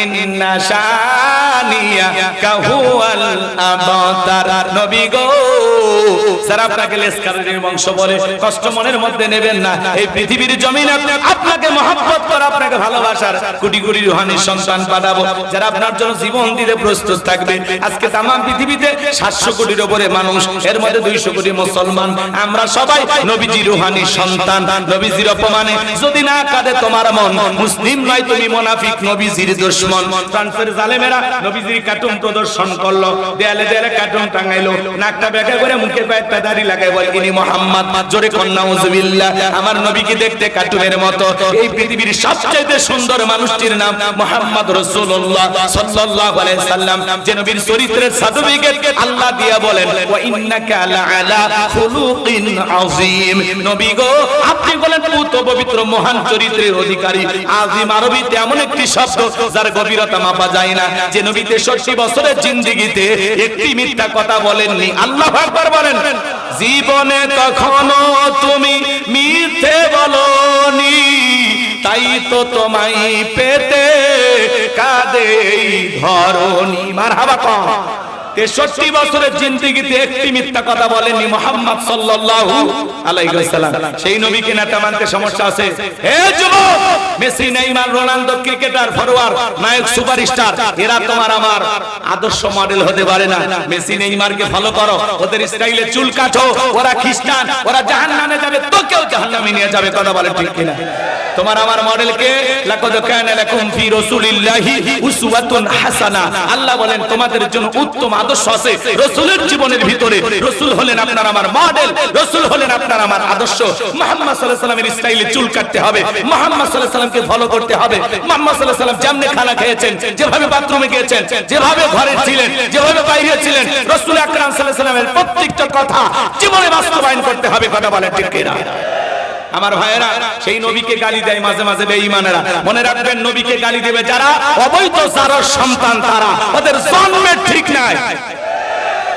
ইন্না শানিয়া কাহুয়াল আবতার। নবী গো স্যার আপনাকে লেসকারের বংশ বলে, কষ্ট মনের মধ্যে নেবেন না। এই পৃথিবীর জমিন আপনাকে মহব্বত করে, আপনাকে ভালোবাসার কোটি কোটি রুহানি সন্তান পাঠাবো যারা আপনার জন্য জীবন দিতে প্রস্তুত থাকবে, আজকে তাম পৃথিবীতে সাতশো কোটির উপরে মানুষ, এর মধ্যে দুইশো কোটি মুসলমান। আমরা সবাই নবীজি রুহানি সন্তান, নবীজির অপমানে। যদি না কাঁদে তোমার মন, মুসলিম নয় তুমি মোনাফিক, নবীজির দুশ্মন। ফ্রান্সের জালেমেরা নবীজির কার্টুন প্রদর্শন করল, দেয়ালে দেয়ালে কার্টুন টাঙাইলো, নাকটা বেঁকা করে মুখে দাড়ি লাগাই বল, ইনি মোহাম্মদ। জোরে কন্যা উজবিল্লাহ আমার নবীকে দেখতে কার্টুনের মতো। এই পৃথিবীর সুন্দর মানুষটির নাম মোহাম্মদ সাল্লাল্লাহু আলাইহি সাল্লাম। যে নবীর চরিত্রের আল্লাহ দিয়া বলেন, ওয়া ইন্নাকা খুলুকিন আযীম। নবী গো, আপনি বলেন, পুত পবিত্র মহান চরিত্রের অধিকারী। আযীম আরবিতে এমন একটি শব্দ যার গভীরতা মাপা যায় না। যে নবী 63 বছরের জিন্দেগিতে একটি মিথ্যা কথা বলেননি। আল্লাহু আকবার বলেন জীবনে কখনো তুমি মিথ্যে বলনি তাই তো তোমায় পেতে কাঁদে ধরনি। মারহাবা কম। তেষট্টি বছরের জিন্দিগিতে একটি মিথ্যা কথা বলেননি মোহাম্মদ সাল্লাল্লাহু আলাইহি ওয়াসাল্লাম। সেই নবীকে নেতা মানতে সমস্যা আছে। হে যুবক, Messi, Neymar, Ronaldo, cricketer forward নায়ক, সুপারস্টার, এরা তোমার আমার আদর্শ মডেল হতে পারে না। মেসি, নেইমারকে ফলো করো। ওদের স্টাইলে চুল কাটো। ওরা খ্রিস্টান, ওরা জাহান্নামে যাবে। তো কেউ জাহান্নামে নিয়ে যাবে, কথা বলে ঠিক কিনা? তোমার আমার মডেলকে লাকাদ কানা লাকুম ফি রাসূলিল্লাহি উসওয়াতুন হাসানা। আল্লাহ বলেন, তোমাদের জন্য উত্তম আদর্শ আছে। রাসূলের জীবনের ভিতরে রাসূল হলেন আপনার আমার মডেল রাসূল হলেন আপনার আমার আদর্শ। মুহাম্মদ সাল্লাল্লাহু সাল্লামের স্টাইলে চুল কাটতে হবে। মুহাম্মদ সাল্লাল্লাহু সাল্লামকে ফলো করতে হবে। মুহাম্মদ আলাইহি সাল্লাম যেমনে খানা খেয়েছেন, যেভাবে বাথরুমে গিয়েছেন, যেভাবে ঘরে ছিলেন, যেভাবে বাইরে ছিলেন, রাসূল আকরাম আলাইহি সাল্লামের প্রত্যেকটা কথা জীবনে বাস্তবায়ন করতে হবে। কথা বলেন ঠিক কিনা? আমার ভাইয়েরা, সেই নবীকে গালি দেয় মাঝে মাঝে বেঈমানেরা। মনে রাখবেন, নবীকে গালি দেবে যারা? অবৈধ জারর সন্তান তারা। ওদের জন্মের ঠিক নাই।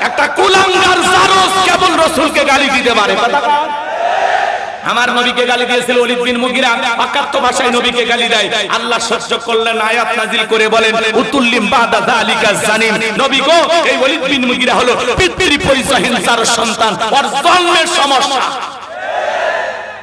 একটা কুলাঙ্গার জারস কেবল রসুলকে গালি দিতে পারে। আমার নবীকে গালি দিয়েছিল ওলিদ বিন মুগিরা। অকাত্য ভাষায় নবীকে গালি দেয়। আল্লাহ সহ্য করলেন, আয়াত নাজিল করে বলেন, উতুল্লিম বাদা যালিকা জানিন নবী গো, এই ওলিদ বিন মুগিরা হলো পৃথিবীর পরিচয়হীন জারর সন্তান। ওর জন্মের সমস্যা।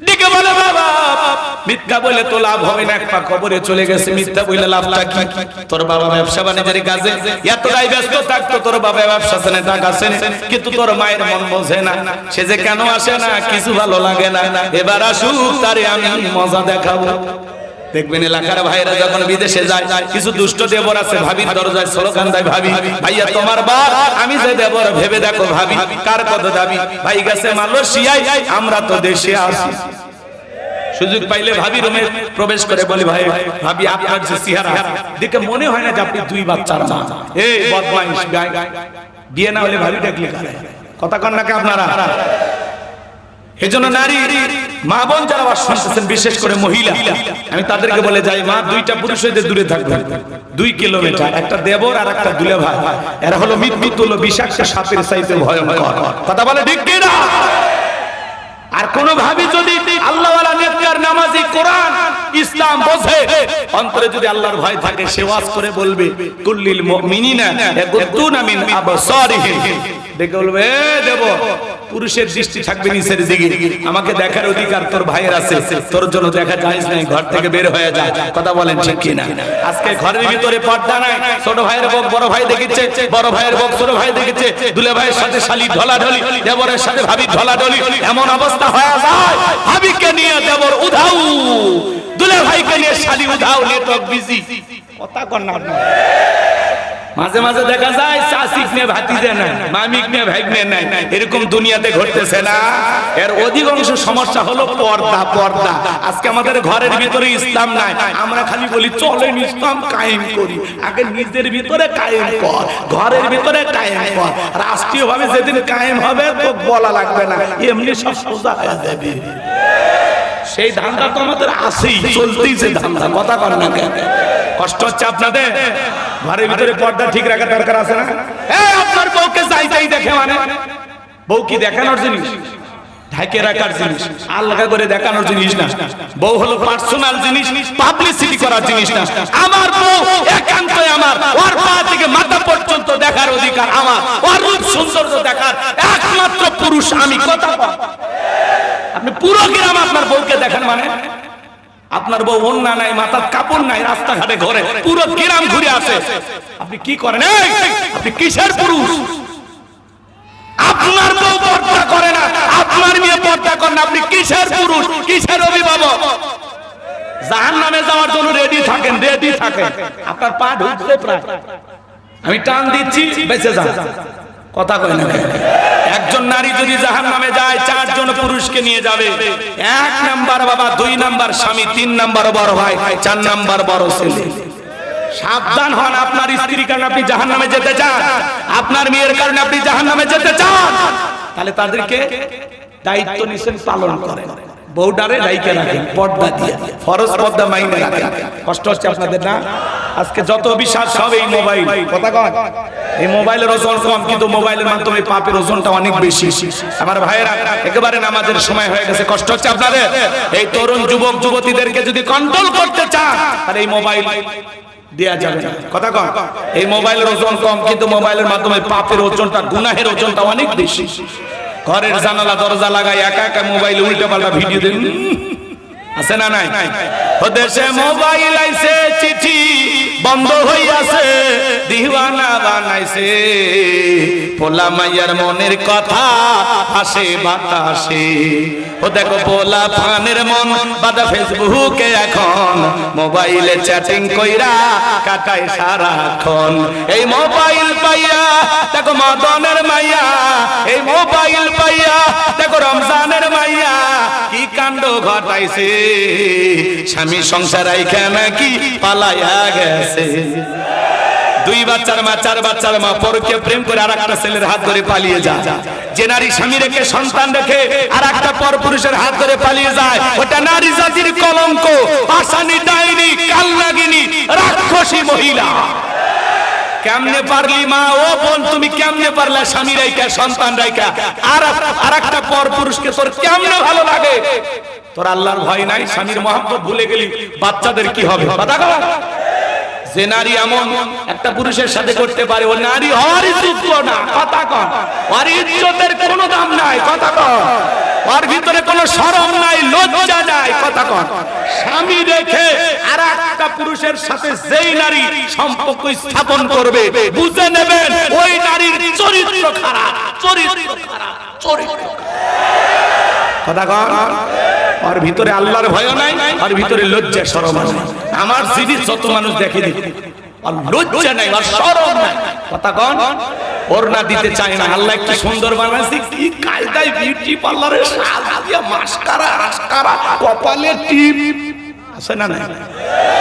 ডেকে বলে, বাবা, মিথ্যা বলে তো লাভ হবে না একটা কবরে চলে গেছে, মিথ্যা বলে লাভটা কি? তোর বাবা ব্যবসা বাণিজ্যের কাজে এতটাই ব্যস্ত থাকতো, তোর বাবা ব্যবসা কিন্তু তোর মায়ের মন বোঝে না। সে যে কেন আসে না, কিছু ভালো লাগে না। এবার আসুক, তারে আমি মজা দেখাবো। দেখবেন এলাকার ভাইরা যখন বিদেশে যায়, কিছু দুষ্ট দেবর আছে, ভাবির দরজায় স্লোগান দেয়, ভাবি, ভাইয়া তোমার বাপ, আমি যে দেবর, ভেবে দেখো ভাবি, কার কত দাবি? ভাই গেছে মালয়েশিয়ায়, আমরা তো দেশে আসি সুযোগ পাইলে ভাবি রুমে প্রবেশ করে বলি, ভাই, ভাবি, আপনার যে চেহারা, দেখে মনে হয় না যে আপনি দুই বাচ্চার মা। এই, বদমাইশ বিয়ে না হলে ভাবি ডাকলে? কথা কন নাকি আপনারা? এজন্য নারী মা বোন যারা আবার শুনতেছেন, বিশেষ করে মহিলা, আমি তাদেরকে বলে যাই, মা, দুইটা পুরুষ হইতে দূরে থাকবেন দুই কিলোমিটার, একটা দেবর আর একটা দুলে ভাই এরা হলো মৃত্যু তুলো বিষাক্ত সাপের চাইতে ভয়ঙ্কর। কথা বলে ঠিক কি না আর কোন ভাবি যদি আল্লাহওয়ালা নেককার নামাজি কোরআন, ইসলাম বোঝে, অন্তরে যদি আল্লাহর ভয় থাকে, সে ওয়াজ করে বলবে, কুল্লিল মুমিনিনা ইয়াগুদ্দুনা মিন আবসারিহিম। দেখে বলবে দেব পুরুষের দৃষ্টি থাকবে নিচের দিকে। আমাকে দেখার অধিকার তোর ভাইয়ের আছে। তোর জন্য দেখা যায় নাই ঘর থেকে বের হয়ে যায় কথা বলেন ঠিক কিনা? আজকে ঘরের ভিতরে পর্দা নাই। ছোট ভাইয়ের বক বড় ভাই দেখেছে বড় ভাইয়ের বক ছোট ভাই দেখেছে দুলে ভাইয়ের সাথে শালি ঢলা ঢলি দেবরের সাথে ভাবি ঢলা ঢলি এমন অবস্থা হয়ে যায়। ভাবিকে নিয়ে দেবর উধাউ দুলে ভাইকে নিয়ে শালি উধাউ নেটওয়ার্ক বিজি। কথা কর না। মাঝে মাঝে দেখা যায় চাষিক নিয়ে ভাতিজে নাই, মামিক নিয়ে ভাইগনে নাই। এরকম দুনিয়াতে ঘটতেছে না। এর অধিকাংশ সমস্যা হলো পর্দা পর্দা। আজকে আমাদের ঘরের ভিতরে ইসলাম নাই। আমরা খালি বলি, চলেন ইসলাম কায়েম করি। আগে নিজের ভিতরে কায়েম কর, ঘরের ভিতরে কায়েম কর। রাষ্ট্রীয়ভাবে যেদিন কায়েম হবে, তো বলা লাগবে না। এমনি সব সোজা হয়ে যাবে। সেই ধান্দা তো আমাদের আছেই চলতেইছে ধান্দা, কথা কর না কেন? কষ্ট হচ্ছে আপনাদের? ঘরের ভিতরে পর্দা ঠিক রাখা দরকার আছে না? আপনার বউকে যাই যাই দেখে মানে। বউ কি দেখানোর জিনিস? ঢাকে রাখার জিনিস। আলগা করে দেখানোর জিনিস না। বউ হলো পার্সোনাল জিনিস পাবলিসিটি করার জিনিস না। আমার বউ একান্ত আমার। ওর পা থেকে মাথা পর্যন্ত দেখার অধিকার আমার। ওর রূপ সৌন্দর্য দেখার একমাত্র পুরুষ আমি। কথা। আপনি পুরো গ্রাম আপনার বউকে দেখেন মানে? আপনার বউ অন্যা নাই, মাথার কাপড় নাই, রাস্তাঘাটে ঘরে, পুরো গ্রাম ঘুরে আসে। আপনি কি করেন? আপনি কিসের পুরুষ? আপনার বউ পর্দা করে না, আপনার মেয়ে পর্দা করে না, আপনি কিসের পুরুষ? কিসের অভিভাবক? জাহান নামে যাওয়ার জন্য রেডি থাকেন রেডি থাকেন। আপনার পা ঢুকছে প্রায়। আমি টান দিচ্ছি, বেঁচে যান। কথা কয় না? একজন নারী যদি জাহান নামে যায়, চারজন পুরুষকে নিয়ে যাবে। এক নাম্বার বাবা, দুই নাম্বার স্বামী, তিন নাম্বার বড় ভাই, চার নাম্বার বড় ছেলে। সাবধান হন আপনার স্ত্রীর কারণে আপনি জাহান নামে যেতে চান। আপনার মেয়ের কারণে আপনি জাহান নামে যেতে চান। তাহলে তাদেরকে দায়িত্ব নিছেন, পালন করেন। বউডারে রাইকে রাখেন পর্দা দিয়ে। ফরজ পর্দা মাইনে রাখেন কষ্ট হচ্ছে আপনাদের না? আজকে যত বিশ্বাস সব এই মোবাইল। কথা কন। এই মোবাইলের ওজন কম কিন্তু মোবাইলের মাধ্যমে পাপের ওজনটা অনেক বেশি। আমার ভাইয়েরা একেবারে নামাজের সময় হয়ে গেছে কষ্ট হচ্ছে আপনাদের? এই তরুণ যুবক যুবতীদেরকে যদি কন্ট্রোল করতে চান তাহলে এই মোবাইল দেয়া যাবে না। কথা কম এই মোবাইলের ওজন কম কিন্তু মোবাইলের মাধ্যমে পাপের ওজনটা গুনাহের ওজনটা অনেক বেশি। ঘরের জানালা দরজা লাগাই একা একা মোবাইল উল্টা পাল্টা ভিডিও দেন। আছে না নাই? দেশে মোবাইল আইছে চিঠি। বন্ধ হইয়াছে, দিওয়ানা বানাইছে। পোলা মাইয়ার মনের কথা আসে বাতাসে। ও দেখো পোলা ফানের মন, বাদা ফেসবুকে এখন। মোবাইলে চ্যাটিং কইরা কাটায় সারাক্ষণ। এই মোবাইল পাইয়া, দেখো মদনের মাইয়া। এই মোবাইল পাইয়া, দেখো রমজানের মাইয়া। কি কাণ্ড ঘটাইছে? স্বামী সংসার আইখা নাকি পালাইয়া গেছে। দুই বাচ্চার মা, চার বাচ্চার মা, পরকে প্রেম করে আর একটা ছেলের হাত ধরে পালিয়ে যায়। যে নারী স্বামী রেখে, সন্তান রেখে আর একটা পর পুরুষের হাত ধরে পালিয়ে যায়, ওটা নারী জাতির কলঙ্ক। আসানি, ডাইনি কাল্লাগিনী রাক্ষসী মহিলা। কেমনে পারলি মা? ও বোন, তুমি কেমনে পারলা স্বামী রাইকা সন্তান রাইকা আর আর একটা পর পুরুষকে তোর কেমনে ভালো লাগে? তোর আল্লাহর ভয় নাই, স্বামীর মহাব্বত ভুলে গেলি, বাচ্চাদের কি হবে? যে নারী এমন একটা পুরুষের সাথে করতে পারে, ও নারী হওয়ার যোগ্য না, কথা কন। ওর ইজ্জতের কোনো দাম নাই, কথা কন। ওর ভিতরে কোনো শরম নাই, লজ্জা নাই, কথা কন। স্বামী রেখে আর একটা পুরুষের সাথে যেই নারী সম্পর্ক স্থাপন করবে, বুঝে নেবেন ওই নারীর চরিত্র খারাপ চরিত্র খারাপ, চরিত্র কথা কন। ওর ভিতরে আল্লাহর ভয় নাই, আর ভিতরে লজ্জা শরম আছে আমার সিরিজ যত মানুষ দেখে দিই আর লজ্জা নাই, আর শরম নাই। কথা কন ওর না দিতে চায় না। আল্লাহ একটু সুন্দর বানাইছে, কি কায়দায় বিউটি পার্লারে সাজিয়ে মাস্কারা মাস্কারা কপালে টিপ। আছে না না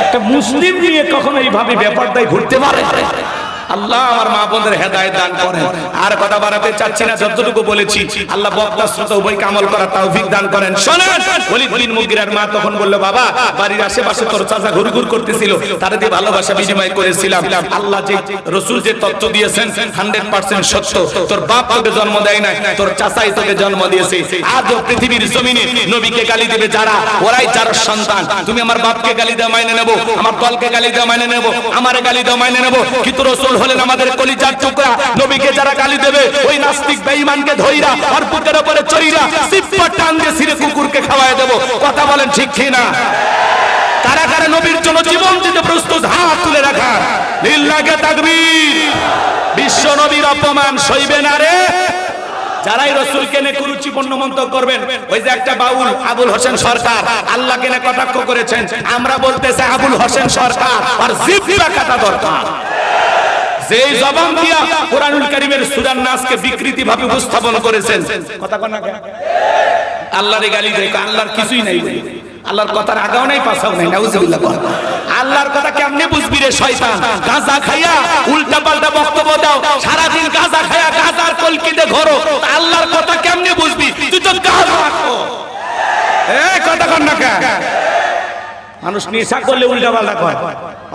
একটা মুসলিম নিয়ে কখনো এইভাবে ব্যাপারটাই ঘুরতে পারে? আল্লাহ আমার মা বোনদের হেদায়েত দান করেন। আর কথা বাড়াতে চাচ্ছি না, যতটুকু বলেছি, আল্লাহ বক্তা, শ্রোতা উভয় কামল করার তৌফিক দান করেন। শোনেন ওলিদ বিন মুগিরার মা তখন বলল, বাবা, বাড়ির আশেপাশে তোর চাচা ঘুরঘুর করতেছিল। তারে দিয়ে ভালোবাসা বিনিময় করেছিলাম। আল্লাহ যে রসুল যে তত্ত্ব দিয়েছেন, হান্ড্রেড পার্সেন্ট সত্য। তোর বাপ তোকে জন্ম দেয় নাই, তোর চাচাই তোকে জন্ম দিয়েছে। আজও পৃথিবীর জমিনে নবীকে গালি দেবে যারা? ওরাই যার সন্তান। তুমি আমার বাপকে গালি দেওয়া মাইনে নেব, আমার দলকে গালি দেওয়া মাইনে নেব, আমার গালি দেওয়া মাইনে নেব। কিন্তু রসুল হলেন আমাদের কলিজার টুকরা। নবীকে যারা গালি দেবে, ওই নাস্তিক বেঈমানকে ধইরা আর বুকের উপরে চড়িরা, সিপ্পা টান দিয়ে সিরে কুকুরকে খাওয়ায় দেবো। কথা বলেন ঠিক কি না? কারা কারা নবীর জন্য জীবন দিতে প্রস্তুত, হাত তুলে রাখা লিল্লাকে তাকবীর। বিশ্ব নবীর অপমান সইবে না রে। যারাই রসুলকে নিয়ে কুরুচিপূর্ণ মন্তব্য করবেন, ওই যে একটা বাউল, আবুল হোসেন সরকার, আল্লাহকে নিয়ে কটাক্ষ করেছেন। আমরা বলতেছি আবুল হোসেন সরকার, আর জিব্বা কাটা দরকার। যে জবান দিয়া কোরআনুল কারীমের সূরা নাসকে বিকৃতি ভাবে উপস্থাপন করেছেন কথা কন? আল্লাহর গালি দেয় আল্লাহর কিছুই নাই। আল্লাহর কথার আগাও নাই পাছাও নাই নাউজুবিল্লাহ বল। আল্লাহর কথা কেমনে বুঝবি রে শয়তান গাঁজা খাইয়া উল্টা পাল্টা বক্তব্য দাও সারাদিন গাঁজা খাইয়া গাঁজার কলকিতে ঘোরো আল্লাহর কথা কেমনে বুঝবি তুই তো গাঁজা এই কথা কন না? মানুষ নেশা করলে উল্টা পাল্টা কয়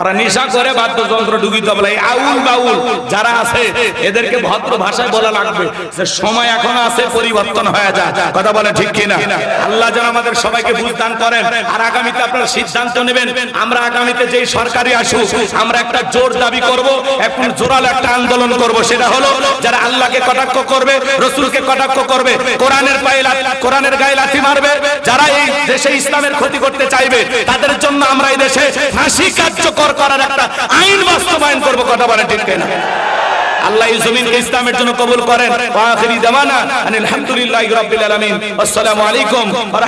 ওরা নেশা করে বাদ্যযন্ত্র ঢুকিত বলে আউল বাউল যারা আছে, এদেরকে ভদ্র ভাষায় বলা লাগবে যে সময় এখন আছে, পরিবর্তন হয়ে যায় কথা বলে ঠিক কিনা? আল্লাহ যেন আমাদের সবাইকে বুঝদান করেন। আর আগামীতে আপনারা সিদ্ধান্ত নেবেন, আমরা আগামীতে যেই সরকারি আসুক, আমরা একটা জোর দাবি করব, এখন জোরাল একটা আন্দোলন করব, সেটা হলো যারা আল্লাহকে কটাক্ষ করবে, রসুলকে কটাক্ষ করবে, কোরআনের পায়ে কোরআনের গায়ে লাথি মারবে, যারা এই দেশে ইসলামের ক্ষতি করতে চাইবে, তাদের জন্য আমরা এই দেশে ফাঁসি কার্যকর করার একটা আইন বাস্তবায়ন করব, কথা বলে ঠিক না আল্লাহ এই জমিনকে ইসলামের জন্য কবুল করেন। আলহামদুলিল্লাহ আখিরি দাওয়ানা আনিল হামদুলিল্লাহি রাব্বিল আসসালামু আলাইকুম ওয়া